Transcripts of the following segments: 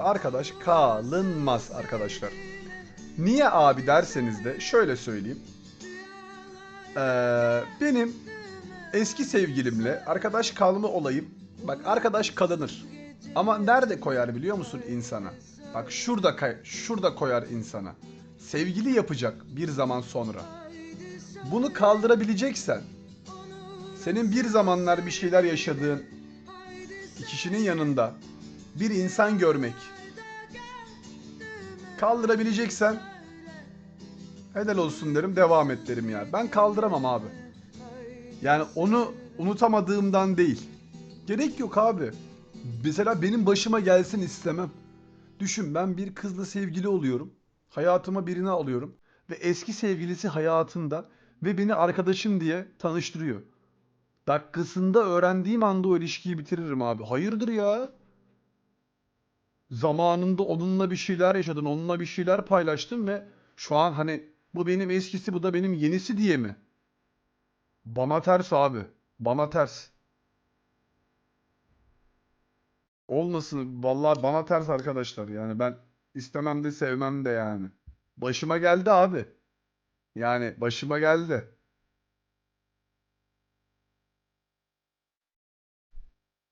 arkadaş kalınmaz arkadaşlar. Niye abi derseniz de şöyle söyleyeyim. Ee, benim eski sevgilimle arkadaş kalma olayım. Bak arkadaş kalınır. Ama nerede koyar biliyor musun insana? Bak şurada şurada koyar insana. Sevgili yapacak bir zaman sonra. Bunu kaldırabileceksen senin bir zamanlar bir şeyler yaşadığın kişinin yanında bir insan görmek kaldırabileceksen helal olsun derim devam et derim ya. Ben kaldıramam abi. Yani onu unutamadığımdan değil. Gerek yok abi. Mesela benim başıma gelsin istemem. Düşün ben bir kızla sevgili oluyorum. Hayatıma birini alıyorum. Ve eski sevgilisi hayatında ve beni arkadaşım diye tanıştırıyor. Dakikasında öğrendiğim anda o ilişkiyi bitiririm abi. Hayırdır ya? Zamanında onunla bir şeyler yaşadın, onunla bir şeyler paylaştın ve şu an hani bu benim eskisi, bu da benim yenisi diye mi? Bana ters abi. Bana ters. Olmasın. Vallahi bana ters arkadaşlar. Yani ben istemem de sevmem de yani. Başıma geldi abi. Yani başıma geldi.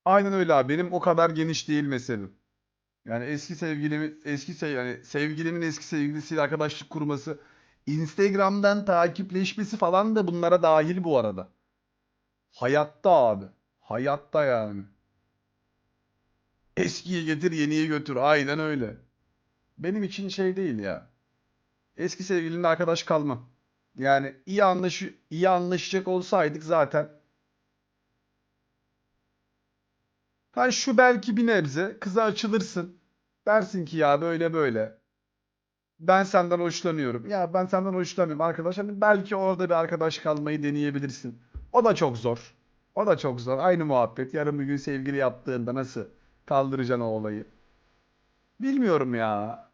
Aynen öyle abi. Benim o kadar geniş değil meselem. Yani eski sevgilimin eski sev yani sevgilimin eski sevgilisiyle arkadaşlık kurması, Instagram'dan takipleşmesi falan da bunlara dahil bu arada. Hayatta abi. Hayatta yani. Eskiyi getir, yeniyi götür. Aynen öyle. Benim için şey değil ya. Eski sevgilinle arkadaş kalmam. Yani iyi anlaş iyi anlaşacak olsaydık zaten Ha şu belki bir nebze kıza açılırsın. Dersin ki ya böyle böyle. Ben senden hoşlanıyorum. Ya ben senden hoşlanmıyorum arkadaş. Hani belki orada bir arkadaş kalmayı deneyebilirsin. O da çok zor. O da çok zor. Aynı muhabbet. Yarın bir gün sevgili yaptığında nasıl kaldıracaksın o olayı? Bilmiyorum ya.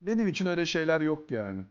Benim için öyle şeyler yok yani.